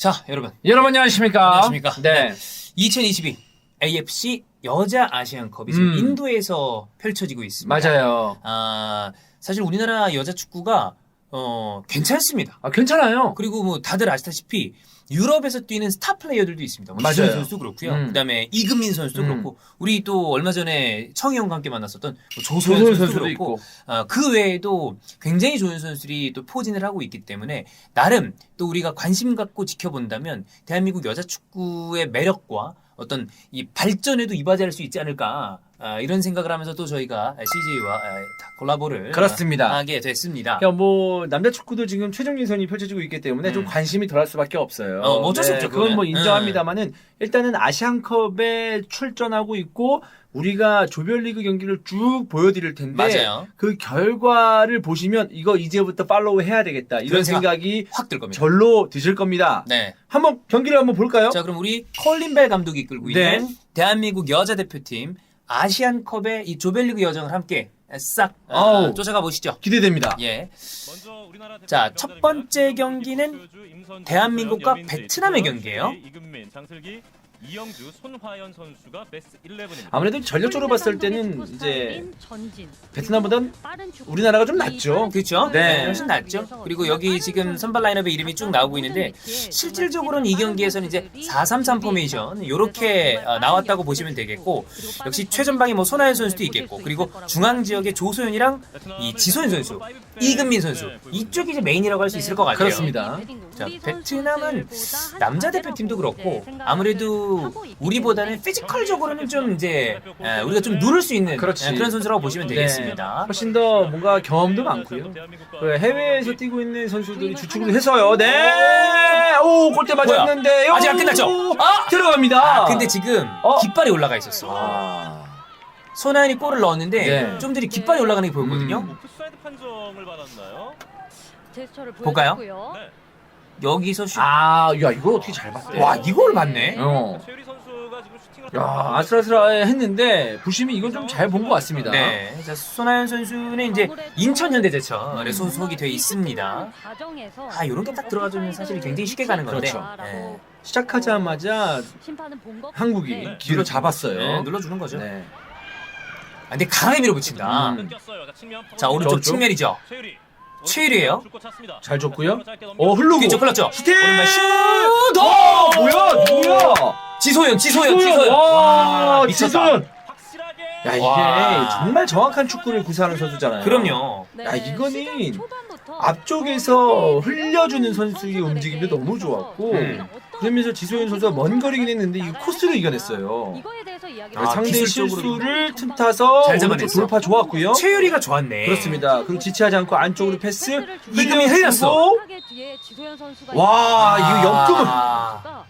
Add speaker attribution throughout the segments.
Speaker 1: 자, 여러분.
Speaker 2: 여러분 안녕하십니까?
Speaker 1: 안녕하십니까?
Speaker 2: 네.
Speaker 1: 2022 AFC 여자 아시안컵이 지금
Speaker 2: 음.
Speaker 1: 인도에서 펼쳐지고 있습니다.
Speaker 2: 맞아요.
Speaker 1: 아, 사실 우리나라 여자 축구가 어, 괜찮습니다.
Speaker 2: 아, 괜찮아요.
Speaker 1: 그리고 뭐 다들 아시다시피 유럽에서 뛰는 스타 플레이어들도 있습니다. 뭐
Speaker 2: 맞아요.
Speaker 1: 선수도 그렇고요.
Speaker 2: 음.
Speaker 1: 그다음에 이금민 선수도
Speaker 2: 음.
Speaker 1: 그렇고 우리 또 얼마 전에 청희영과 함께 만났었던 뭐 조소연 선수도,
Speaker 2: 선수도
Speaker 1: 그렇고
Speaker 2: 있고.
Speaker 1: 어, 그 외에도 굉장히 좋은 선수들이 또 포진을 하고 있기 때문에 나름 또 우리가 관심 갖고 지켜본다면 대한민국 여자 축구의 매력과 어떤 이 발전에도 이바지할 수 있지 않을까 아, 이런 생각을 하면서 또 저희가 CJ와 콜라보를
Speaker 2: 그렇습니다.
Speaker 1: 하게 됐습니다.
Speaker 2: 그러니까 뭐 남자 축구도 지금 최종 예선이 펼쳐지고 있기 때문에
Speaker 1: 음.
Speaker 2: 좀 관심이 덜할 수밖에 없어요. 네,
Speaker 1: 어, 뭐 어쩔 수 없죠,
Speaker 2: 그건 뭐. 인정합니다만은 일단은 아시안컵에 출전하고 있고 우리가 조별리그 경기를 쭉 보여드릴 텐데
Speaker 1: 맞아요.
Speaker 2: 그 결과를 보시면 이거 이제부터 팔로우 해야 되겠다 이런
Speaker 1: 생각.
Speaker 2: 생각이
Speaker 1: 확 들 겁니다.
Speaker 2: 절로 드실 겁니다.
Speaker 1: 네.
Speaker 2: 한번 경기를 한번 볼까요?
Speaker 1: 자, 그럼 우리 콜린 벨 감독이 이끌고
Speaker 2: 네.
Speaker 1: 있는 대한민국 여자 대표팀 아시안컵의 이 조별리그 여정을 함께 싹 아,
Speaker 2: 아우.
Speaker 1: 쫓아가 보시죠.
Speaker 2: 기대됩니다.
Speaker 1: 예. 자, 첫 번째 경기는 대한민국과 베트남의 경기예요.
Speaker 3: 이영주, 손화연 선수가 베스트 11입니다.
Speaker 2: 아무래도 전력적으로 봤을 때는 이제 베트남보단 우리나라가 좀 낫죠.
Speaker 1: 그렇죠?
Speaker 2: 네.
Speaker 1: 훨씬 낫죠. 그리고 여기 지금 선발 라인업의 이름이 쭉 나오고 있는데 실질적으로는 이 경기에서는 이제 4-3-3 포메이션 이렇게 어, 나왔다고 보시면 되겠고 역시 최전방에 뭐 손아연 선수도 있겠고 그리고 중앙 지역에 조소연이랑 이 지소연 선수, 이금민 선수 이쪽이 이제 메인이라고 할 수 있을 것 같아요.
Speaker 2: 그렇습니다.
Speaker 1: 자, 베트남은 남자 대표팀도 그렇고 아무래도 우리보다는 피지컬적으로는 좀 이제 에, 우리가 좀 누를 수 있는
Speaker 2: 그렇지.
Speaker 1: 에, 그런 선수라고 보시면
Speaker 2: 네.
Speaker 1: 되겠습니다.
Speaker 2: 훨씬 더 뭔가 경험도 많고요. 그 해외에서 뛰고 있는 선수들이 주축을 해서요. 네. 오, 골대 맞았는데요.
Speaker 1: 아직 안 끝났죠? 아!
Speaker 2: 들어갑니다.
Speaker 1: 아, 근데 지금
Speaker 2: 어?
Speaker 1: 깃발이 올라가 있었어.
Speaker 2: 아.
Speaker 1: 손아연이 골을 넣었는데
Speaker 2: 네.
Speaker 1: 좀 전에 깃발이 올라가는 게 보였거든요.
Speaker 2: 음.
Speaker 3: 오프사이드 판정을 받았나요?
Speaker 4: 제스처를
Speaker 1: 볼까요?
Speaker 3: 네.
Speaker 1: 여기서 슛.
Speaker 2: 아, 야, 이걸 어떻게 잘 봤대.
Speaker 1: 와, 이걸 맞네.
Speaker 2: 어.
Speaker 3: 최유리 선수가 지금 슈팅을
Speaker 2: 야,
Speaker 3: 하고
Speaker 2: 아슬아슬해 했는데 보시면 이건 좀 잘 본 것 같습니다.
Speaker 1: 네. 자, 손아연 선수는 이제 인천현대 제철에 소속이 돼 있습니다. 아, 요런 게 딱 들어가주면 사실 굉장히 쉽게 가는 건데.
Speaker 2: 그렇죠.
Speaker 1: 네.
Speaker 2: 시작하자마자 한국이
Speaker 4: 네.
Speaker 2: 기회를 잡았어요.
Speaker 1: 네, 눌러주는 거죠.
Speaker 2: 네.
Speaker 1: 아, 근데 강하게 밀어붙인다.
Speaker 2: 음.
Speaker 3: 끊겼어요. 자,
Speaker 1: 오른쪽
Speaker 2: 저쪽.
Speaker 1: 측면이죠.
Speaker 3: 최유리.
Speaker 1: 최유리예요.
Speaker 3: 줄곧 찼습니다.
Speaker 2: 잘 줬고요.
Speaker 3: 넘겨-
Speaker 2: 어, 흐르고.
Speaker 1: 뒤쪽 흘렀죠.
Speaker 2: 슈팅!
Speaker 1: 오른발 슛!
Speaker 2: 어, 뭐야, 누구야?
Speaker 1: 지소연, 지소연,
Speaker 2: 지소연. 와,
Speaker 1: 미쳤다.
Speaker 2: 지소연. 야, 이게
Speaker 1: 와.
Speaker 2: 정말 정확한 축구를 구사하는 선수잖아요.
Speaker 1: 그럼요.
Speaker 2: 야, 이거는 앞쪽에서 흘려주는 선수의 움직임도 너무 좋았고
Speaker 1: 음.
Speaker 2: 그러면서 지소연 선수가 먼 거리긴 했는데 이 코스로 이겨냈어요.
Speaker 4: 이야기
Speaker 1: 아,
Speaker 2: 상대
Speaker 1: 기술적으로
Speaker 2: 실수를 틈타서
Speaker 1: 잘
Speaker 2: 오른쪽
Speaker 1: 잡아냈어.
Speaker 2: 돌파 좋았고요.
Speaker 1: 최유리가 좋았네.
Speaker 2: 그렇습니다. 그리고 지체하지 않고 안쪽으로 패스.
Speaker 1: 이금이 흘렸어.
Speaker 2: 와, 이거 옆금을.
Speaker 1: 아.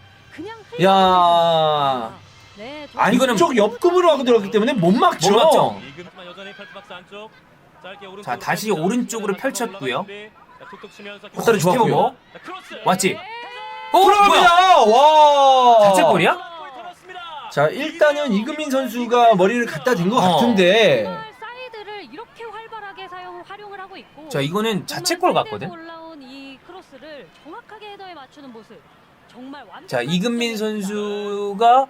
Speaker 2: 야.
Speaker 4: 네,
Speaker 1: 이거는
Speaker 2: 안쪽 옆금으로 하고 들어갔기 때문에 못 막죠.
Speaker 1: 못 막죠.
Speaker 3: 이금만 여전히 펠트박스 안쪽.
Speaker 1: 자, 다시. 오른쪽으로 펼쳤고요.
Speaker 2: 헛다리 좋았고요.
Speaker 1: 왔지? 어, 뭐야?
Speaker 2: 들어갑니다. 와.
Speaker 1: 자책골이야?
Speaker 2: 자, 일단은 이금민 선수가 머리를 갖다 댄 것
Speaker 1: 어.
Speaker 2: 같은데.
Speaker 4: 사이드를 이렇게 활발하게 사용 활용을 하고 있고
Speaker 1: 자, 이거는 자책골 같거든.
Speaker 4: 올라온 이 크로스를 정확하게 헤더에 맞추는 모습. 정말 완벽한
Speaker 1: 자, 이금민. 선수가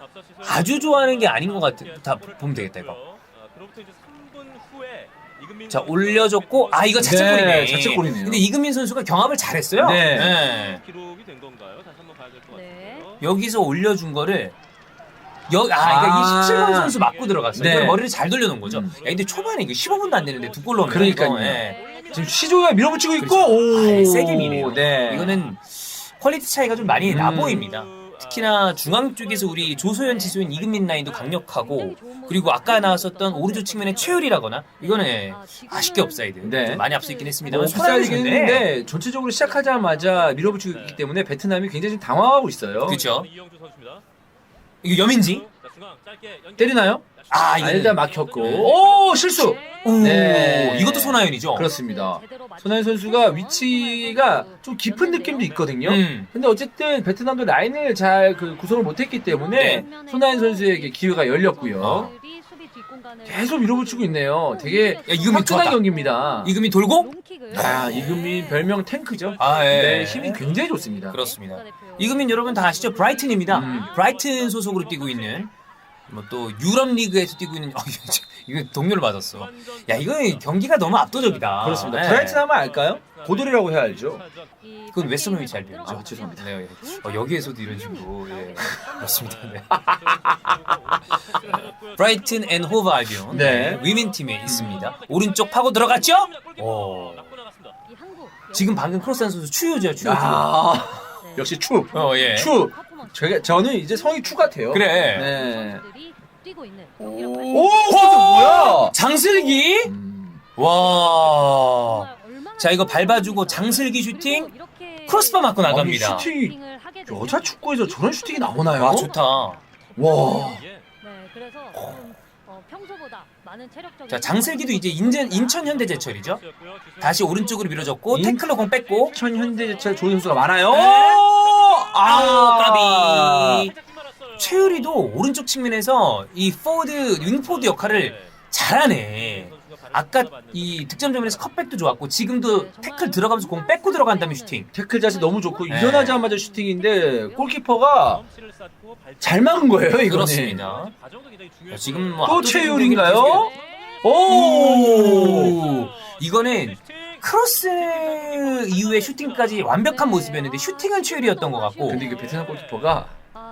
Speaker 1: 아주 좋아하는 게 아닌 것 같아. 다 보면 되겠다, 이거.
Speaker 3: 아, 그로부터 이제 3분 후에 이금민
Speaker 1: 자, 올려줬고, 아, 이거
Speaker 2: 네,
Speaker 1: 자책골이네.
Speaker 2: 자책골이네요.
Speaker 1: 근데 이금민 선수가 경합을 잘했어요.
Speaker 2: 네.
Speaker 1: 네.
Speaker 3: 기록이 된 건가요? 다시 한번 봐야 될 것
Speaker 4: 네.
Speaker 3: 같아요.
Speaker 1: 여기서 올려준 거를 여, 아,
Speaker 2: 아.
Speaker 1: 그러니까 27번 선수 맞고 들어갔어요.
Speaker 2: 네.
Speaker 1: 이걸 머리를 잘 돌려놓은 거죠.
Speaker 2: 음.
Speaker 1: 야, 근데 초반에 이거 15분도 안 되는데 두 골 넣으면
Speaker 2: 그러니까요.
Speaker 1: 예.
Speaker 2: 지금 시조가 밀어붙이고 있고.
Speaker 1: 그렇죠.
Speaker 2: 오.
Speaker 1: 아, 세게 미네요.
Speaker 2: 네.
Speaker 1: 이거는 퀄리티 차이가 좀 많이 나
Speaker 2: 음.
Speaker 1: 보입니다. 특히나 중앙 쪽에서 우리 조소연, 지소연, 이금민 라인도 강력하고 그리고 아까 나왔었던 오른쪽 측면의 최율이라거나 이거는 예, 아쉽게 업사이드
Speaker 2: 네.
Speaker 1: 좀 많이 앞서 있긴 했습니다.
Speaker 2: 뭐 옵사이드긴 했는데 전체적으로 시작하자마자 밀어붙이고 있기 때문에 베트남이 굉장히 좀 당황하고 있어요.
Speaker 1: 그렇죠. 이거 여민지?
Speaker 2: 때리나요?
Speaker 1: 아,
Speaker 2: 아,
Speaker 1: 이거
Speaker 2: 일단 막혔고.
Speaker 1: 네.
Speaker 2: 오, 실수.
Speaker 1: 오,
Speaker 2: 네.
Speaker 1: 이것도 손아연이죠.
Speaker 2: 그렇습니다. 손아연 선수가 위치가 좀 깊은 느낌도 있거든요.
Speaker 1: 음.
Speaker 2: 근데 어쨌든 베트남도 라인을 잘 그 구성을 못했기 때문에
Speaker 1: 네.
Speaker 2: 손아연 선수에게 기회가 열렸고요.
Speaker 1: 어.
Speaker 2: 계속 밀어붙이고 있네요. 되게
Speaker 1: 야, 이금민
Speaker 2: 화끈한
Speaker 1: 좋았다.
Speaker 2: 경기입니다.
Speaker 1: 이금이 돌고
Speaker 2: 아, 이금민 별명 탱크죠.
Speaker 1: 아, 예.
Speaker 2: 네, 힘이 굉장히 좋습니다.
Speaker 1: 그렇습니다. 이금민 여러분 다 아시죠? 브라이튼입니다.
Speaker 2: 음.
Speaker 1: 브라이튼 소속으로 뛰고 있는 뭐 또 유럽 리그에서 뛰고 있는 어, 이거 동료를 맞았어. 야 이거 경기가 너무 압도적이다.
Speaker 2: 그렇습니다.
Speaker 1: 네.
Speaker 2: 브라이튼 하면 알까요? 고돌이라고 해야 알죠.
Speaker 1: 그건 웨스트홈이 잘 되죠.
Speaker 2: 아, 죄송합니다.
Speaker 1: 네, 어, 여기에서도 이런 식으로 예. 그렇습니다. 네. 브라이튼 앤 호브 알비온
Speaker 2: 네.
Speaker 1: 위민 팀에 있습니다. 오른쪽 파고 들어갔죠? 오. 지금 방금 크로스한 선수 추요죠, 추요.
Speaker 2: 아, 역시 추.
Speaker 1: 어 예.
Speaker 2: 추. 제가 저는 이제 성이 추 같아요.
Speaker 1: 그래.
Speaker 2: 네. 오, 이거 뭐야?
Speaker 1: 장슬기?
Speaker 2: 음,
Speaker 1: 와. 자 이거 밟아주고 장슬기 슈팅 크로스바 맞고 나갑니다.
Speaker 2: 아니, 슈팅이 여자 축구에서 저런 슈팅이 나오나요?
Speaker 1: 와 좋다.
Speaker 2: 와.
Speaker 4: 네, 그래서 좀,
Speaker 1: 자 장슬기도 이제 인천 인천 현대제철이죠. 다시 오른쪽으로 밀어줬고
Speaker 2: 인-
Speaker 1: 태클로 공 뺐고
Speaker 2: 인천 현대제철 좋은 선수가 많아요.
Speaker 1: 네. 아 까비.
Speaker 3: 비.
Speaker 1: 최유리도 오른쪽 측면에서 이 포워드 윙포드 역할을 잘하네. 아까 이 득점점에서 컷백도 좋았고 지금도 태클 들어가면서 공 뺏고 들어간 다음에 슈팅.
Speaker 2: 태클 자세 너무 좋고
Speaker 1: 네.
Speaker 2: 일어나자마자 슈팅인데 골키퍼가 잘 막은 거예요, 이거는.
Speaker 1: 그렇습니다. 자, 지금 뭐
Speaker 2: 또
Speaker 1: 압도적인
Speaker 2: 최유리인가요?
Speaker 1: 경기를 오! 이거는 크로스 이후에 슈팅까지 완벽한 모습이었는데 슈팅은 최유리였던 것 같고
Speaker 2: 근데 이게 베트남 골키퍼가
Speaker 4: 아,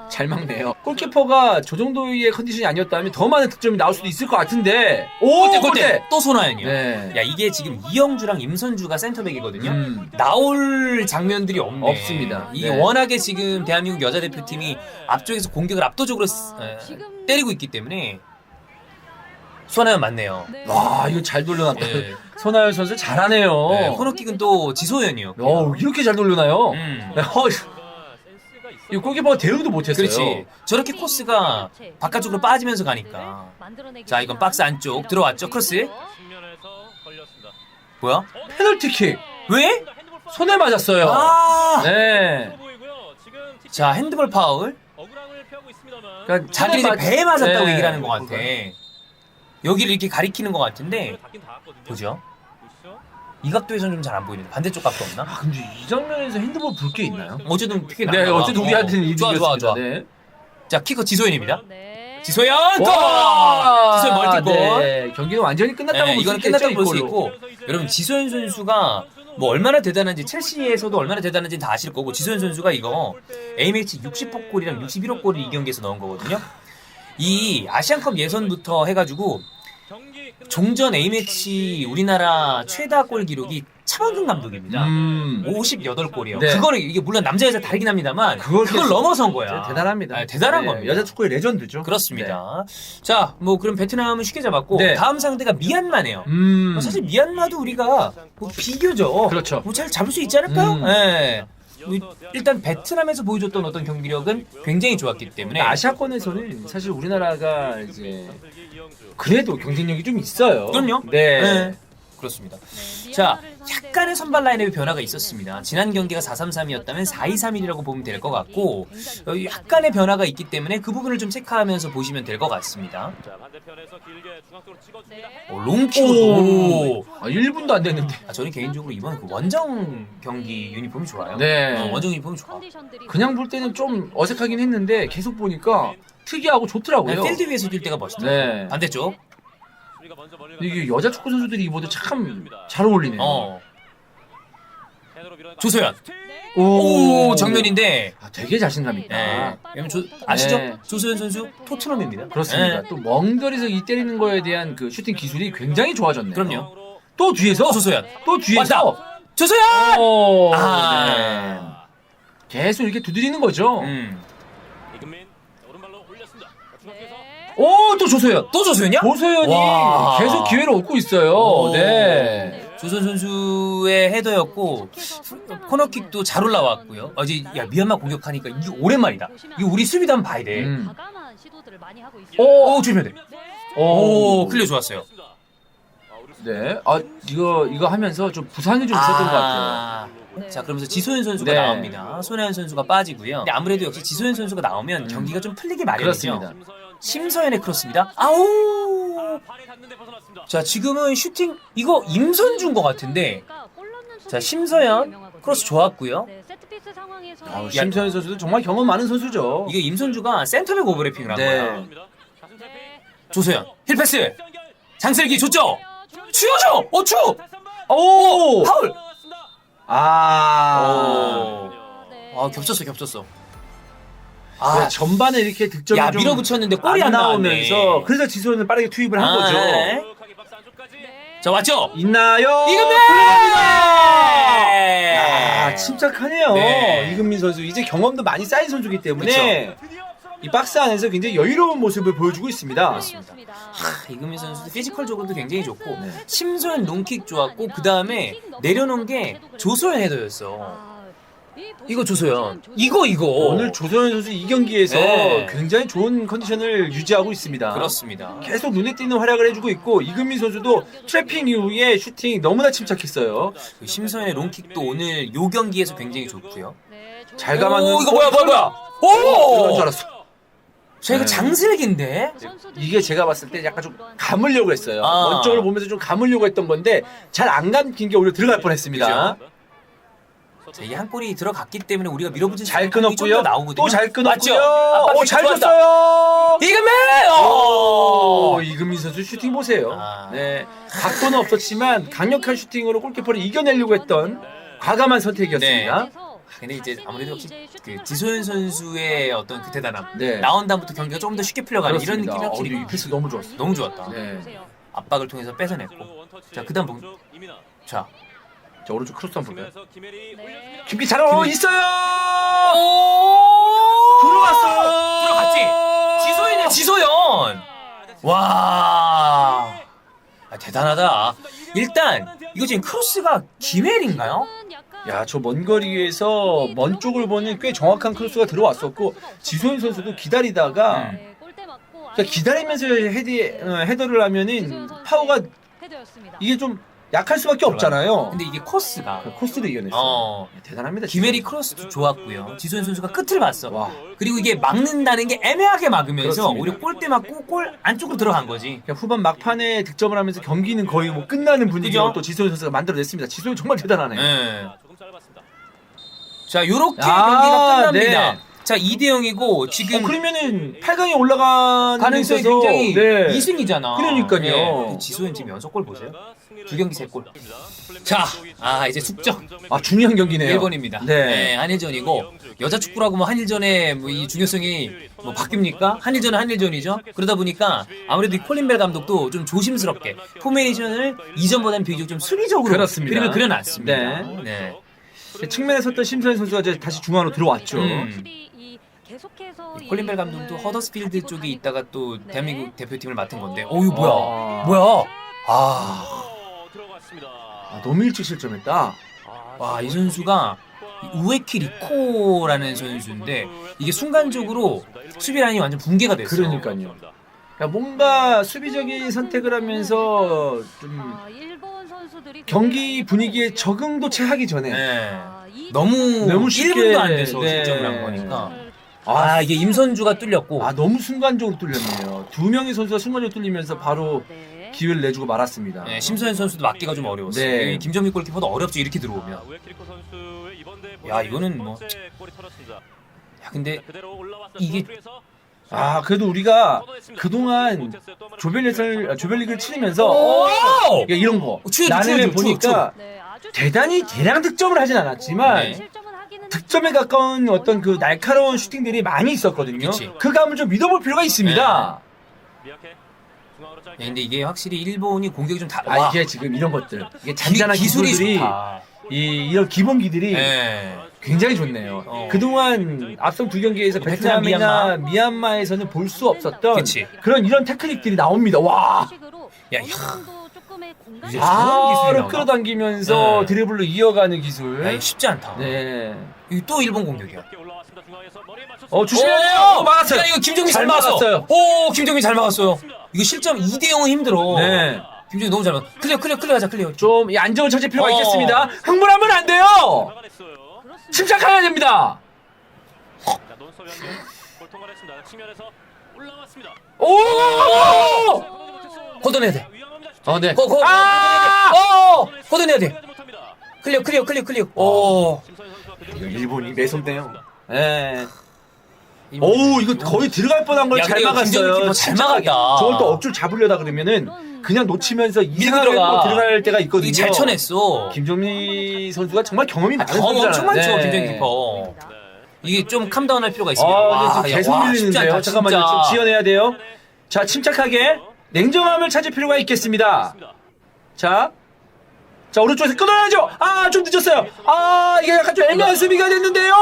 Speaker 2: 잘 막네요. 골키퍼가 저 정도의 컨디션이 아니었다면 더 많은 득점이 나올 수도 있을 것 같은데. 오,
Speaker 1: 골대
Speaker 2: 골대!
Speaker 1: 또 손아연이요.
Speaker 2: 네.
Speaker 1: 야 이게 지금 이영주랑 임선주가 센터백이거든요.
Speaker 2: 음.
Speaker 1: 나올 장면들이 없네.
Speaker 2: 없습니다.
Speaker 1: 이게
Speaker 2: 네.
Speaker 1: 워낙에 지금 대한민국 여자 대표팀이 앞쪽에서 공격을 압도적으로 쓰- 에,
Speaker 4: 지금-
Speaker 1: 때리고 있기 때문에 손아연 맞네요.
Speaker 4: 네.
Speaker 2: 와, 이거 잘 돌려놨다.
Speaker 1: 예.
Speaker 2: 손아연 선수 잘하네요.
Speaker 1: 네, 코너킥은 또 지소연이요.
Speaker 2: 어, 이렇게 잘 돌려나요?
Speaker 1: 음.
Speaker 2: 어, 이 골키퍼가 대응도 못했어요.
Speaker 1: 그렇지. 저렇게 코스가 바깥쪽으로 빠지면서 가니까. 자, 이건 박스 안쪽 들어왔죠. 크로스. 뭐야?
Speaker 2: 페널티킥.
Speaker 1: 왜?
Speaker 2: 손에 맞았어요.
Speaker 1: 아!
Speaker 2: 네.
Speaker 1: 자, 핸드볼 파울.
Speaker 2: 그러니까
Speaker 1: 자기
Speaker 2: 손에
Speaker 1: 이제 배에 맞았다고
Speaker 2: 네.
Speaker 1: 얘기를 하는 것 같아. 여기를 이렇게 가리키는 것 같은데. 보죠. 이 각도에서는 좀 잘 안 보이는데 반대쪽 각도 없나?
Speaker 2: 아, 근데 이 장면에서 핸드볼 볼 게 있나요?
Speaker 1: 어쨌든 크게
Speaker 2: 네. 어쨌든 우리한테는
Speaker 1: 어, 좋아 좋아 좋아.
Speaker 2: 네.
Speaker 1: 자, 키커 지소연입니다.
Speaker 4: 네.
Speaker 1: 지소연 골!
Speaker 2: 와!
Speaker 1: 지소연 멀티골.
Speaker 2: 네, 경기는 완전히 끝났다고
Speaker 1: 네,
Speaker 2: 볼수
Speaker 1: 이거는
Speaker 2: 있겠죠,
Speaker 1: 끝났다고 볼
Speaker 2: 수이 골로.
Speaker 1: 있고 여러분 지소연 선수가 뭐 얼마나 대단한지 첼시에서도 얼마나 대단한지 다 아실 거고 지소연 선수가 이거 A매치 60호 골이랑 61호 골을 이 경기에서 넣은 거거든요. 이 아시안컵 예선부터 해가지고 종전 A매치 우리나라 최다 골 기록이 차범근 감독입니다.
Speaker 2: 음.
Speaker 1: 58골이에요.
Speaker 2: 네.
Speaker 1: 그거는 이게 물론 남자 여자 다르긴 합니다만
Speaker 2: 그걸
Speaker 1: 그걸,
Speaker 2: 깼어.
Speaker 1: 넘어선 거야.
Speaker 2: 대단합니다.
Speaker 1: 아, 대단한
Speaker 2: 네,
Speaker 1: 겁니다.
Speaker 2: 여자 축구의 레전드죠.
Speaker 1: 그렇습니다. 자, 뭐 그럼 베트남은 쉽게 잡았고
Speaker 2: 네.
Speaker 1: 다음 상대가 미얀마네요.
Speaker 2: 음.
Speaker 1: 뭐 사실 미얀마도 우리가 뭐 비교죠.
Speaker 2: 그렇죠.
Speaker 1: 뭐 잘 잡을 수 있지 않을까요?
Speaker 2: 음.
Speaker 1: 예. 뭐 일단 베트남에서 보여줬던 어떤 경기력은 굉장히 좋았기 때문에
Speaker 2: 아시아권에서는 사실 우리나라가 이제. 그래도 경쟁력이 좀 있어요.
Speaker 1: 그럼요.
Speaker 2: 네.
Speaker 1: 네. 그렇습니다. 자, 약간의 선발 라인업의 변화가 있었습니다. 지난 경기가 4-3-3이었다면 4-2-3-1이라고 보면 될 것 같고 어, 약간의 변화가 있기 때문에 그 부분을 좀 체크하면서 보시면 될 것 같습니다.
Speaker 3: 자 반대편에서 길게 중앙쪽으로 찍어줍니다.
Speaker 4: 네.
Speaker 1: 어, 롱킥으로
Speaker 2: 아, 1분도 안 됐는데.
Speaker 1: 아, 저는 개인적으로 이번 그 원정 경기 유니폼이 좋아요.
Speaker 2: 네.
Speaker 1: 어, 원정 유니폼이 좋아.
Speaker 2: 그냥 볼 때는 좀 어색하긴 했는데 계속 보니까 특이하고 좋더라고요.
Speaker 1: 네, 필드 위에서 뛸 때가 멋있다.
Speaker 2: 네.
Speaker 1: 반대쪽.
Speaker 2: 이게 여자 축구 선수들이 입어도 참 잘 어울리네요.
Speaker 1: 어. 조소연.
Speaker 2: 오,
Speaker 1: 오, 정면인데.
Speaker 2: 아, 되게 자신감 있다.
Speaker 1: 네. 왜냐면 조, 아시죠?
Speaker 2: 네.
Speaker 1: 조소연 선수 토트넘입니다.
Speaker 2: 그렇습니다.
Speaker 1: 네.
Speaker 2: 또 멍들이서 이 때리는 거에 대한 그 슈팅 기술이 굉장히 좋아졌네요.
Speaker 1: 그럼요.
Speaker 2: 또 뒤에서
Speaker 1: 또 조소연.
Speaker 2: 또 뒤에서
Speaker 1: 조소연!
Speaker 2: 오,
Speaker 1: 아.
Speaker 2: 네. 계속 이렇게 두드리는 거죠.
Speaker 1: 음.
Speaker 3: 이금민 오른발로 올렸습니다. 중앙에서
Speaker 2: 오, 또 조소연.
Speaker 1: 또 조소연이야?
Speaker 2: 조소연이
Speaker 1: 와.
Speaker 2: 계속 기회를 얻고 있어요.
Speaker 1: 오.
Speaker 2: 네.
Speaker 1: 조선 선수의 헤더였고 코너킥도 잘 올라왔고요. 어제 야 미얀마 공격하니까 이게 오랜만이다. 이거 우리 한번 봐야 돼.
Speaker 2: 음.
Speaker 4: 과감한 시도들을 많이 하고 있어요.
Speaker 2: 오,
Speaker 1: 오 조심해야 돼.
Speaker 2: 오,
Speaker 1: 오 클리어 좋았어요.
Speaker 2: 네. 아, 이거 이거 하면서 좀 부상이 좀 있었던 것 같아요.
Speaker 1: 아. 자 그러면서 지소연 선수가
Speaker 2: 네.
Speaker 1: 나옵니다. 손혜연 선수가 빠지고요. 근데 아무래도 역시 지소연 선수가 나오면 경기가 좀 풀리기 마련이죠.
Speaker 2: 그렇습니다.
Speaker 1: 심서연의 크로스입니다. 아우. 자 지금은 슈팅 이거 임선주인 것 같은데 자 심서연 크로스 좋았고요.
Speaker 2: 아, 심서현 선수도 정말 경험 많은 선수죠.
Speaker 1: 이게 임선주가 센터백 오버래핑을 한
Speaker 2: 네.
Speaker 1: 거야. 조소연 힐패스 장슬기.
Speaker 4: 네.
Speaker 1: 추여줘. 어 추.
Speaker 2: 오!
Speaker 1: 파울.
Speaker 2: 아.
Speaker 1: 오.
Speaker 4: 네.
Speaker 1: 아 겹쳤어 겹쳤어.
Speaker 2: 아,
Speaker 1: 아
Speaker 2: 전반에 이렇게 득점이
Speaker 1: 야,
Speaker 2: 좀
Speaker 1: 밀어붙였는데 골이 안
Speaker 2: 나오면서. 그래서 지소연을 빠르게 투입을 한
Speaker 1: 아,
Speaker 2: 거죠.
Speaker 1: 네.
Speaker 4: 네.
Speaker 1: 자 왔죠.
Speaker 2: 있나요?
Speaker 1: 이금민.
Speaker 2: 야, 침착하네요.
Speaker 1: 네.
Speaker 2: 이금민 선수 이제 경험도 많이 쌓인 선수이기 때문에 이 박스 안에서 굉장히 여유로운 모습을 보여주고 있습니다.
Speaker 4: 그렇습니다.
Speaker 1: 하, 이금민 선수도 피지컬적으로도 굉장히 좋고
Speaker 2: 네.
Speaker 1: 심소연 롱킥 좋았고 그 다음에 내려놓은 게 조소연 헤더였어.
Speaker 4: 아, 이
Speaker 1: 이거
Speaker 4: 조소연.
Speaker 1: 이거 이거.
Speaker 2: 오늘 조소연 선수 이 경기에서
Speaker 1: 네.
Speaker 2: 굉장히 좋은 컨디션을 유지하고 있습니다.
Speaker 1: 그렇습니다.
Speaker 2: 계속 눈에 띄는 활약을 해주고 있고 이금민 선수도 트래핑 이후에 슈팅 너무나 침착했어요.
Speaker 1: 그 심소연의 롱킥도 오늘 요 경기에서 굉장히 좋고요.
Speaker 4: 네.
Speaker 2: 잘 감았는
Speaker 1: 오 이거 뭐야 뭐야 뭐야.
Speaker 2: 그런
Speaker 1: 오.
Speaker 2: 줄 알았어.
Speaker 1: 저 이거
Speaker 2: 네.
Speaker 1: 장슬기인데.
Speaker 2: 이게 제가 봤을 때 약간 좀 감으려고 했어요.
Speaker 1: 아.
Speaker 2: 먼 쪽을 보면서 좀 감으려고 했던 건데 잘 안 감긴 게 오히려 들어갈 뻔했습니다.
Speaker 1: 자, 이게 한 골이 들어갔기 때문에 우리가 밀어붙인
Speaker 2: 잘 끊었고요.
Speaker 1: 나오거든요.
Speaker 2: 또 잘 끊었고요.
Speaker 1: 맞죠?
Speaker 2: 오, 잘
Speaker 1: 좋았다.
Speaker 2: 줬어요.
Speaker 1: 이금민.
Speaker 2: 오,
Speaker 1: 오.
Speaker 2: 이금민 선수 슈팅 보세요.
Speaker 1: 아.
Speaker 2: 네, 각도는 없었지만 강력한 슈팅으로 골키퍼를 이겨내려고 했던 과감한 선택이었습니다.
Speaker 1: 네. 근데 이제 아무래도 그 지소연 선수의 어떤 그 대단함.
Speaker 2: 네.
Speaker 1: 나온 다음부터 경기가 조금 더 쉽게 풀려가는 이런
Speaker 2: 그렇습니다.
Speaker 1: 느낌이 확실히
Speaker 2: 어, 이 패스 너무 좋았어.
Speaker 1: 너무 좋았다.
Speaker 2: 네.
Speaker 1: 압박을 통해서 뺏어냈고. 자, 그다음 뭐- 자.
Speaker 2: 자 오른쪽 크로스 한번 볼까요?
Speaker 4: 네.
Speaker 2: 김기 잘 어, 있어요.
Speaker 1: 오!
Speaker 2: 들어갔어요.
Speaker 1: 들어갔지. 지소연이야, 지소연. 와. 아, 대단하다. 일단 이거 지금 크로스가 김혜린가요?
Speaker 2: 야, 저 먼 거리에서 먼 쪽을 보는 꽤 정확한 크로스가 들어왔었고 지소연 선수도 기다리다가
Speaker 1: 음.
Speaker 2: 그러니까 기다리면서 헤디 어, 헤더를 하면은 파워가 이게 좀 약할 수밖에 없잖아요.
Speaker 1: 근데 이게 코스가
Speaker 2: 그 코스를 이겨냈어요.
Speaker 1: 어.
Speaker 2: 대단합니다.
Speaker 1: 김혜리 크로스도 좋았고요. 지소연 선수가 끝을 봤어.
Speaker 2: 와.
Speaker 1: 그리고 이게 막는다는 게 애매하게 막으면서
Speaker 2: 그렇습니다.
Speaker 1: 오히려 골대 맞고 골 안쪽으로 들어간 거지.
Speaker 2: 그냥 후반 막판에 득점을 하면서 경기는 거의 뭐 끝나는 분위기로
Speaker 1: 그죠?
Speaker 2: 또 지소연 선수가 만들어냈습니다. 지소연 정말 대단하네요.
Speaker 1: 네. 자, 요렇게
Speaker 2: 아,
Speaker 1: 경기가 끝납니다.
Speaker 2: 네.
Speaker 1: 자, 2대 0이고 지금
Speaker 2: 어, 그러면은 8강에 올라가는 데
Speaker 1: 가능성이 굉장히
Speaker 2: 네.
Speaker 1: 2승이잖아.
Speaker 2: 그러니까요.
Speaker 1: 지소연 지금 연속골 보세요. 두 경기 세 골. 자, 아 이제 숙적
Speaker 2: 아 중요한 경기네요.
Speaker 1: 일본입니다.
Speaker 2: 네.
Speaker 1: 네, 한일전이고 여자 축구라고 뭐 한일전에 뭐이 중요성이 뭐 바뀝니까? 한일전은 한일전이죠. 그러다 보니까 아무래도 이 콜린벨 감독도 좀 조심스럽게 포메이션을 이전보다는 비교적 좀 수비적으로
Speaker 2: 그렇습니다.
Speaker 1: 그림을 그려놨습니다.
Speaker 2: 네.
Speaker 1: 네.
Speaker 2: 측면에 섰던 심서현 선수가 이제 다시 중앙으로 들어왔죠.
Speaker 1: 음.
Speaker 4: 이
Speaker 1: 콜린벨 감독도 허더스필드 쪽에 있다가 또
Speaker 4: 네.
Speaker 1: 대한민국 대표팀을 맡은 건데, 어유 뭐야?
Speaker 2: 아.
Speaker 1: 뭐야? 아,
Speaker 2: 아, 너무 일찍 실점했다.
Speaker 1: 와 이 선수가 우에키 리코라는 선수인데 이게 순간적으로 수비 라인이 완전 붕괴가 됐어.
Speaker 2: 그러니까요. 그러니까 뭔가 수비적인 선택을 하면서 좀
Speaker 4: 아,
Speaker 2: 경기 분위기에 적응도 채 하기 전에
Speaker 1: 네.
Speaker 4: 아, 이
Speaker 1: 너무
Speaker 2: 너무 쉽게,
Speaker 1: 1분도 안 돼서
Speaker 2: 네.
Speaker 1: 실점을 한 거니까.
Speaker 2: 아,
Speaker 1: 아 이게 임선주가 뚫렸고.
Speaker 2: 아 너무 순간적으로 뚫렸네요. 두 명의 선수가 순간적으로 뚫리면서 바로
Speaker 4: 네.
Speaker 2: 기회를 내주고 말았습니다.
Speaker 1: 네, 심서현 선수도 맞기가 좀 어려웠어요.
Speaker 2: 네.
Speaker 1: 이 김정민 골키퍼도 어렵죠 이렇게 들어오면. 야, 이거는 뭐- 야 근데 이게
Speaker 2: 아 그래도 우리가 그동안 조별리그를 조별리그를 치르면서
Speaker 1: 오!
Speaker 2: 그러니까 이런 거 나는 보니까
Speaker 4: 네,
Speaker 2: 대단히 대량 득점을 하진 않았지만
Speaker 1: 네.
Speaker 2: 득점에 가까운 어떤 그 날카로운 슈팅들이 많이 있었거든요.
Speaker 1: 그치.
Speaker 2: 그 감을 좀 믿어볼 필요가 있습니다.
Speaker 1: 네, 근데 이게 확실히 일본이 공격이 좀 다.
Speaker 2: 아
Speaker 1: 와,
Speaker 2: 이게 지금 이런 것들 이게
Speaker 1: 기,
Speaker 2: 잔잔한
Speaker 1: 기 술이
Speaker 2: 기술들이
Speaker 1: 좋다.
Speaker 2: 이 이런 기본기들이
Speaker 1: 네.
Speaker 2: 굉장히 좋네요.
Speaker 1: 어.
Speaker 2: 그동안 앞선 두 경기에서
Speaker 1: 베트남,
Speaker 2: 베트남이나 미얀마 에서는 볼 수 없었던
Speaker 1: 그치.
Speaker 2: 그런 이런 테크닉들이 나옵니다. 와.
Speaker 1: 야, 야. 이제 저런 기술이
Speaker 2: 바로
Speaker 1: 나오나?
Speaker 2: 끌어당기면서
Speaker 1: 네.
Speaker 2: 드리블로 이어가는 기술.
Speaker 1: 야, 이거 쉽지 않다.
Speaker 2: 네.
Speaker 1: 이거 또 일본 공격이야.
Speaker 2: 어 조심해야 돼요.
Speaker 1: 오!
Speaker 2: 어, 막았어요.
Speaker 1: 야, 이거 김정민 잘
Speaker 2: 잘
Speaker 1: 막았어.
Speaker 2: 막았어요.
Speaker 1: 오, 김정민 잘 막았어요. 이거 실점 2대 0은 힘들어.
Speaker 2: 네.
Speaker 1: 김정민 너무 잘 막았어. 클리어, 클리어, 클리어 하자, 클리어.
Speaker 2: 좀이 안정을 찾을 필요가
Speaker 1: 어.
Speaker 2: 있겠습니다. 흥분하면 안 돼요. 침착해야 됩니다. 오!
Speaker 1: 걷어내야 돼.
Speaker 2: 어, 네.
Speaker 1: 거, 거,
Speaker 2: 아!
Speaker 1: 어! 걷어내야 돼. 클리어, 클리어, 클리어, 클리어. 오.
Speaker 2: 일본이 매섭네요. 예. 오, 이거 거의 들어갈 뻔한 걸
Speaker 1: 야,
Speaker 2: 잘 막았어요.
Speaker 1: 키퍼 잘. 막았다.
Speaker 2: 저걸 또 억줄 잡으려다 그러면은 그냥 놓치면서 이상하게
Speaker 1: 들어가.
Speaker 2: 또 들어갈 때가 있거든요.
Speaker 1: 잘 쳐냈어.
Speaker 2: 김종민 선수가 정말 경험이 많은
Speaker 1: 경험
Speaker 2: 선수잖아요.
Speaker 1: 엄청 많죠,
Speaker 2: 네.
Speaker 1: 김정일 키퍼. 이게 좀 캄다운 할 필요가 있습니다.
Speaker 2: 아, 지금 계속
Speaker 1: 와,
Speaker 2: 밀리는데요. 잠깐만요. 좀 지연해야 돼요. 자, 침착하게 냉정함을 찾을 필요가 있겠습니다. 자. 자, 오른쪽에서 끊어야죠. 아, 좀 늦었어요. 아, 이게 약간 좀 애매한 수비가 됐는데요.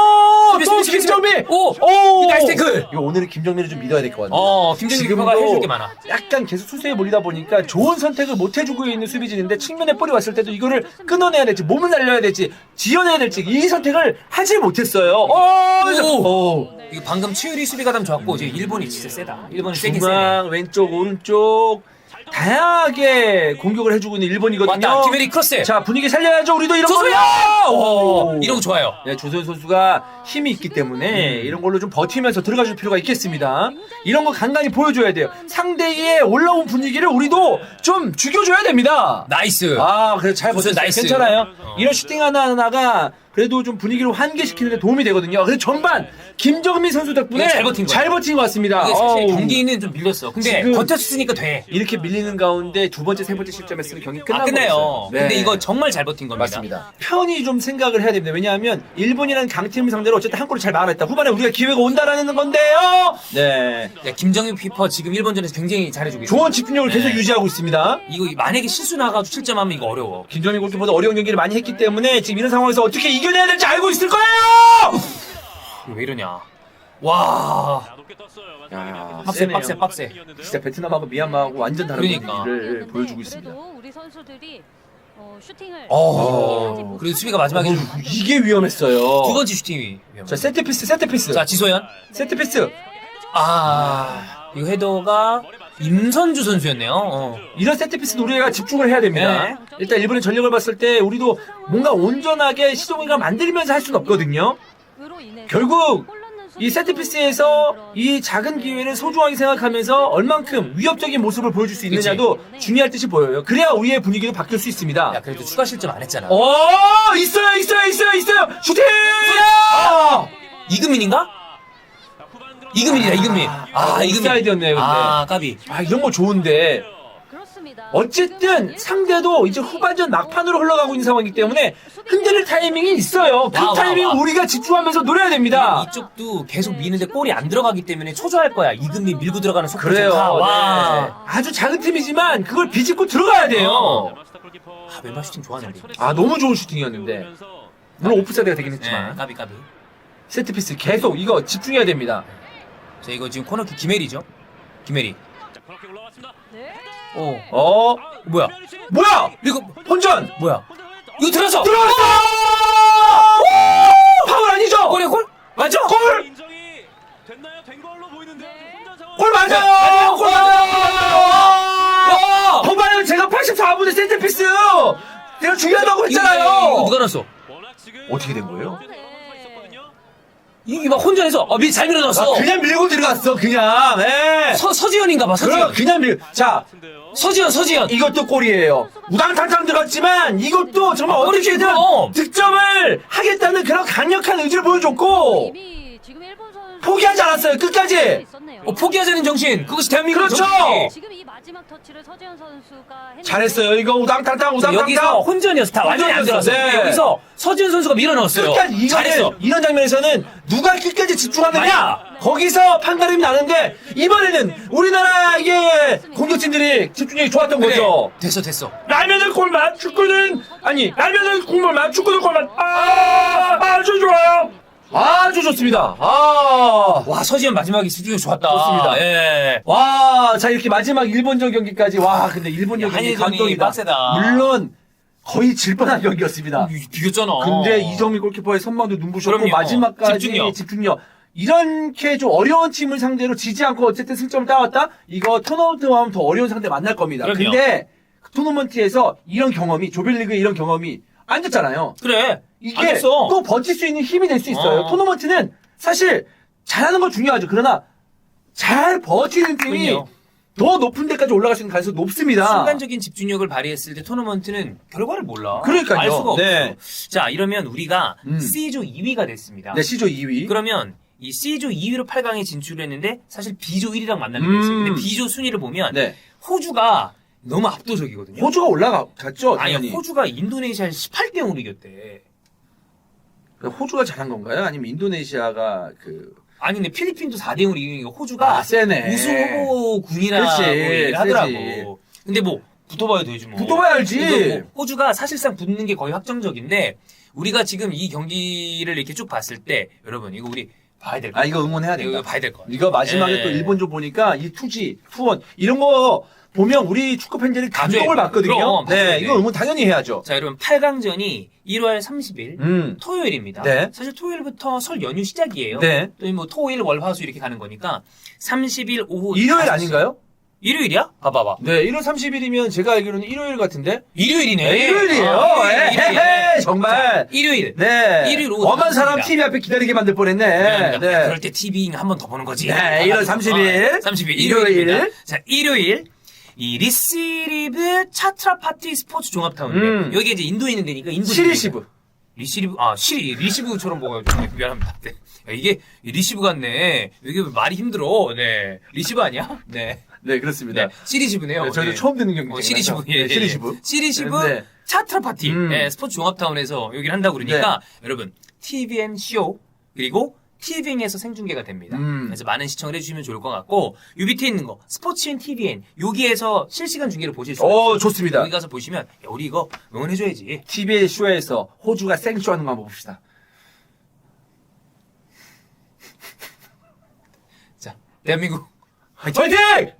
Speaker 1: 수비,
Speaker 2: 또
Speaker 1: 수비, 수비,
Speaker 2: 김정민.
Speaker 1: 수비. 오!
Speaker 2: 오!
Speaker 1: 나이스 태클.
Speaker 2: 이거 오늘은 김정민을 좀 믿어야 될 것 같네요.
Speaker 1: 어, 김정일 키퍼가 해줄 게 많아.
Speaker 2: 약간 계속 수세에 몰리다 보니까 좋은 선택을 못 해주고 있는 수비진인데 측면에 볼이 왔을 때도 이거를 끊어내야 될지 몸을 날려야 될지 지어내야 될지 이 선택을 하지 못했어요. 어, 그래서-
Speaker 1: 오!
Speaker 2: 어.
Speaker 1: 이거 방금 최유리 수비가 좀 좋았고, 이제 일본이 진짜 세다. 일본이 세긴 세네.
Speaker 2: 중앙 왼쪽 오른쪽 다양하게 공격을 해주고 있는 일본이거든요.
Speaker 1: 맞다, 디베리 크로스.
Speaker 2: 자 분위기 살려야죠. 우리도 이런
Speaker 1: 조소연!
Speaker 2: 걸로.
Speaker 1: 오!
Speaker 2: 오.
Speaker 1: 이런 거 좋아요.
Speaker 2: 네, 조선 선수가 힘이 있기 때문에 이런 걸로 좀 버티면서 들어가줄 필요가 있겠습니다. 이런 거 간간히 보여줘야 돼요. 상대의 올라온 분위기를 우리도 좀 죽여줘야 됩니다.
Speaker 1: 나이스.
Speaker 2: 아, 그래서 잘 버텼어요.
Speaker 1: 나이스.
Speaker 2: 괜찮아요.
Speaker 1: 어.
Speaker 2: 이런 슈팅 하나하나가 그래도 좀 분위기를 환기시키는 데 도움이 되거든요. 그래서 전반 김정민 선수 덕분에
Speaker 1: 잘 버틴 거야.
Speaker 2: 잘 버틴 것 같습니다.
Speaker 1: 이게 사실
Speaker 2: 어우.
Speaker 1: 경기는 좀 밀렸어. 근데
Speaker 2: 지금-
Speaker 1: 버텼으니까 돼.
Speaker 2: 이렇게 밀리는 가운데 두 번째, 세 번째 실점했으면 경기 끝난
Speaker 1: 아, 끝나요.
Speaker 2: 거였어요. 네.
Speaker 1: 근데 이거 정말 잘 버틴 겁니다.
Speaker 2: 맞습니다. 편히 좀 생각을 해야 됩니다. 왜냐하면 일본이라는 강팀을 상대로 어쨌든 한 골을 잘 막아냈다. 후반에 우리가 기회가 온다라는 건데요. 네.
Speaker 1: 야, 김정일 키퍼 지금 일본전에서 굉장히 잘해주고 있어.
Speaker 2: 좋은 집중력을 계속
Speaker 1: 네.
Speaker 2: 유지하고 있습니다.
Speaker 1: 이거 만약에 실수 나가지고 실점하면 이거 어려워.
Speaker 2: 김정민 골키퍼도 어려운 경기를 많이 했기 때문에 지금 이런 상황에서 어떻게 이겨 내야 될지 알고 있을 거예요.
Speaker 1: 왜 이러냐. 와.
Speaker 2: 야,
Speaker 1: 빡세,
Speaker 2: 세네요.
Speaker 1: 빡세, 빡세.
Speaker 2: 진짜 베트남하고 미얀마하고 완전 다른
Speaker 1: 그러니까.
Speaker 2: 분위기를
Speaker 4: 네,
Speaker 2: 보여주고 있습니다.
Speaker 4: 그래도 우리 선수들이 어, 슈팅을
Speaker 1: 어. 그래도 수비가 마지막에 좀
Speaker 2: 어, 이게 위험했어요.
Speaker 1: 두 번째 슈팅이.
Speaker 2: 자 세트 피스, 세트 피스.
Speaker 1: 자, 지소연.
Speaker 2: 세트 피스.
Speaker 1: 아, 이거 헤더가 임선주 선수였네요. 어.
Speaker 2: 이런 세트피스는 우리가 집중을 해야 됩니다.
Speaker 1: 네.
Speaker 2: 일단 일본의 전력을 봤을 때 우리도 뭔가 온전하게 시도공간 만들면서 할 수는 없거든요. 결국 이 세트피스에서 이 작은 기회를 소중하게 생각하면서 얼만큼 위협적인 모습을 보여줄 수 있느냐도 중요할 듯이 보여요. 그래야 우리의 분위기도 바뀔 수 있습니다.
Speaker 1: 야, 그래도 추가 실점 안 했잖아.
Speaker 2: 어 있어요 있어요 있어요 있어요 슈팅! 아!
Speaker 1: 이금민인가? 이금민이다, 이금민. 아, 이금민.
Speaker 2: 옵사이드였네요, 근데.
Speaker 1: 아, 까비.
Speaker 2: 아 이런 거 좋은데 어쨌든 상대도 이제 후반전 막판으로 흘러가고 있는 상황이기 때문에 흔들릴 타이밍이 있어요. 그
Speaker 1: 와, 와,
Speaker 2: 타이밍
Speaker 1: 와.
Speaker 2: 우리가 집중하면서 노려야 됩니다.
Speaker 1: 이쪽도 계속 미는데 골이 안 들어가기 때문에 초조할 거야. 이금민 밀고 들어가는 속도
Speaker 2: 그래요.
Speaker 1: 좋다.
Speaker 2: 네.
Speaker 1: 와.
Speaker 2: 아주 작은 팀이지만 그걸 비집고 들어가야 돼요.
Speaker 1: 어. 아, 왼발 슈팅 좋았는데.
Speaker 2: 아 너무 좋은 슈팅이었는데 물론 오프사이드가 되긴
Speaker 1: 네,
Speaker 2: 했지만
Speaker 1: 까비, 까비.
Speaker 2: 세트피스 계속 이거 집중해야 됩니다.
Speaker 1: 자, 이거 지금 코너킥 김혜리죠? 김혜리. 어.
Speaker 2: 어
Speaker 1: 뭐야?
Speaker 2: 뭐야?
Speaker 1: 이거,
Speaker 2: 혼전
Speaker 1: 뭐야? 이거 들어갔어!
Speaker 2: 들어갔어! 파울 아니죠?
Speaker 1: 골이야, 골? 맞죠?
Speaker 2: 골!
Speaker 3: 됐나요? 된 걸로 보이는데 혼자 상황.
Speaker 2: 골 맞아요! 골 맞아요!
Speaker 1: 와!
Speaker 2: 거봐요 제가 84분의 세트피스 내가 중요하다고 했잖아요
Speaker 1: 이거 누가
Speaker 3: 지금
Speaker 2: 어떻게 된 거예요?
Speaker 1: 이게 막 혼전해서, 어, 밀, 잘 밀어넣었어.
Speaker 2: 아, 그냥 밀고 들어갔어 그냥 예.
Speaker 1: 서, 서지현인가 봐,
Speaker 2: 그럼
Speaker 1: 서지현.
Speaker 2: 그냥 밀. 자
Speaker 1: 서지현, 서지현.
Speaker 2: 이것도 골이에요 우당탕탕 들어갔지만 이것도 정말
Speaker 1: 아,
Speaker 2: 어떻게든
Speaker 1: 그럼.
Speaker 2: 득점을 하겠다는 그런 강력한 의지를 보여줬고
Speaker 4: 이미
Speaker 2: 포기하지 않았어요 끝까지.
Speaker 1: 어, 포기하자는 정신. 그것이 대한민국의
Speaker 2: 그렇죠.
Speaker 1: 정신이지.
Speaker 4: 지금 이 마지막 터치를 서지현 선수가 했는데
Speaker 2: 잘했어요 이거 우당탕탕
Speaker 1: 자,
Speaker 2: 우당탕탕
Speaker 1: 여기서 혼전이었어. 다 완전히 안
Speaker 2: 혼전이었어.
Speaker 1: 들어갔어.
Speaker 2: 네.
Speaker 1: 여기서 서지현 선수가 밀어넣었어요.
Speaker 2: 끝까지
Speaker 1: 잘했어.
Speaker 2: 이런 장면에서는 누가 끝까지 집중하느냐
Speaker 1: 맞아.
Speaker 2: 거기서 판가름이 나는데 이번에는 우리나라의 공격진들이 집중력이 좋았던
Speaker 1: 그래.
Speaker 2: 거죠
Speaker 1: 됐어, 됐어.
Speaker 2: 라면은 골맛 축구는 아니 라면은 국물맛 축구는 골맛 아 아주 좋아요 아주 좋습니다 아
Speaker 1: 와, 서지현 마지막에 집중력 좋았다.
Speaker 2: 좋습니다.
Speaker 1: 예.
Speaker 2: 와, 자 이렇게 마지막 일본전 경기까지 와 근데 일본전
Speaker 1: 야,
Speaker 2: 경기
Speaker 1: 한일전이
Speaker 2: 감동이다.
Speaker 1: 빡세다.
Speaker 2: 물론 거의 질 뻔한 경기였습니다.
Speaker 1: 이- 비겼잖아.
Speaker 2: 근데 이정미 골키퍼의 선방도 눈부셨고
Speaker 1: 그럼요.
Speaker 2: 마지막까지
Speaker 1: 집중력.
Speaker 2: 집중력. 이렇게 좀 어려운 팀을 상대로 지지 않고 어쨌든 승점을 따왔다? 이거 토너먼트와 하면 더 어려운 상대 만날 겁니다.
Speaker 1: 그럼요.
Speaker 2: 근데 그 토너먼트에서 이런 경험이 조별리그의 이런 경험이 안 됐잖아요.
Speaker 1: 그래. 안
Speaker 2: 이게
Speaker 1: 됐어.
Speaker 2: 또 버틸 수 있는 힘이 될 수 있어요.
Speaker 1: 어.
Speaker 2: 토너먼트는 사실 잘하는 건 중요하죠. 그러나 잘 버티는 팀이
Speaker 1: 그럼요.
Speaker 2: 더 높은 데까지 올라갈 수 있는 가능성이 높습니다.
Speaker 1: 순간적인 집중력을 발휘했을 때 토너먼트는 결과를 몰라.
Speaker 2: 그러니까요.
Speaker 1: 알 수가 없어.
Speaker 2: 네.
Speaker 1: 자, 이러면 우리가
Speaker 2: 음.
Speaker 1: C조 2위가 됐습니다.
Speaker 2: 네, C조 2위.
Speaker 1: 그러면 이 C조 2위로 8강에 진출을 했는데 사실 B조 1위랑 만나는
Speaker 2: 음.
Speaker 1: 게 있어요. 근데 B조 순위를 보면
Speaker 2: 네.
Speaker 1: 호주가 너무 압도적이거든요.
Speaker 2: 호주가 올라갔죠,
Speaker 1: 아니,
Speaker 2: 당연히.
Speaker 1: 호주가 인도네시아를 18대 0으로 이겼대.
Speaker 2: 호주가 잘한 건가요? 아니면 인도네시아가 그
Speaker 1: 아니 근데 필리핀도 4대 0으로 이기니까 호주가
Speaker 2: 아, 세네.
Speaker 1: 우승 후보 군이라고
Speaker 2: 그치,
Speaker 1: 얘기를 하더라고. 근데 뭐 붙어봐야 되지 뭐.
Speaker 2: 붙어봐야 알지.
Speaker 1: 이거 뭐 호주가 사실상 붙는 게 거의 확정적인데 우리가 지금 이 경기를 이렇게 쭉 봤을 때 여러분 이거 우리 봐야 될 거.
Speaker 2: 아, 이거 응원해야
Speaker 1: 이거
Speaker 2: 된다.
Speaker 1: 봐야 될 거.
Speaker 2: 이거 마지막에
Speaker 1: 예.
Speaker 2: 또 일본조 보니까 이 투지, 투원 이런 거 보면 우리 축구 팬들이 감동을
Speaker 1: 봐줘야
Speaker 2: 받거든요.
Speaker 1: 그럼,
Speaker 2: 네,
Speaker 1: 돼.
Speaker 2: 이거 응원 당연히 해야죠.
Speaker 1: 자 여러분 8강전이 1월 30일
Speaker 2: 음.
Speaker 1: 토요일입니다.
Speaker 2: 네.
Speaker 1: 사실 토요일부터 설 연휴 시작이에요.
Speaker 2: 네.
Speaker 1: 또 뭐 토일 월화수 이렇게 가는 거니까 30일 오후
Speaker 2: 일요일
Speaker 1: 5시.
Speaker 2: 아닌가요?
Speaker 1: 일요일이야? 봐봐봐.
Speaker 2: 네, 1월 30일이면 제가 알기로는 일요일 같은데?
Speaker 1: 일요일이네.
Speaker 2: 네, 일요일이에요.
Speaker 1: 아,
Speaker 2: 에,
Speaker 1: 일요일.
Speaker 2: 헤헤, 정말.
Speaker 1: 일요일.
Speaker 2: 네.
Speaker 1: 일요일 오후
Speaker 2: 엄한 사람. TV 앞에 기다리게 만들 뻔했네.
Speaker 1: 미안합니다.
Speaker 2: 네.
Speaker 1: 그럴 때 TV 한번 더 보는 거지.
Speaker 2: 네, 1월 30일.
Speaker 1: 30일
Speaker 2: 일요일.
Speaker 1: 일요일입니다. 자, 일요일. 이 리시리브 차트라 파티 스포츠 종합타운인데
Speaker 2: 음.
Speaker 1: 여기 이제 인도에 있는 데니까 인도
Speaker 2: 시리시브.
Speaker 1: 리시리브 아 시리 리시브처럼 먹어요. 미안합니다. 네. 야, 이게 리시브 같네. 이게 말이 힘들어. 네. 리시브 아니야? 네.
Speaker 2: 네, 그렇습니다.
Speaker 1: 네. 시리시브네요.
Speaker 2: 네, 저희도
Speaker 1: 네.
Speaker 2: 처음 듣는 경기.
Speaker 1: 어, 시리시브. 예, 예, 예.
Speaker 2: 시리시브.
Speaker 1: 시리시브
Speaker 2: 네.
Speaker 1: 차트라 파티.
Speaker 2: 음.
Speaker 1: 예, 스포츠 종합타운에서 여기를 한다고 그러니까 여러분 TVN 쇼 그리고 TVN에서 생중계가 됩니다.
Speaker 2: 음.
Speaker 1: 그래서 많은 시청을 해주시면 좋을 것 같고 요 밑에 있는 거 스포츠인 TVN 여기에서 실시간 중계를 보실 수 있어요.
Speaker 2: 오, 좋습니다.
Speaker 1: 여기 가서 보시면 야, 우리 이거 응원해줘야지.
Speaker 2: TV의 쇼에서 호주가 생쇼하는 거 한번 봅시다.
Speaker 1: 자 대한민국
Speaker 2: 화이팅!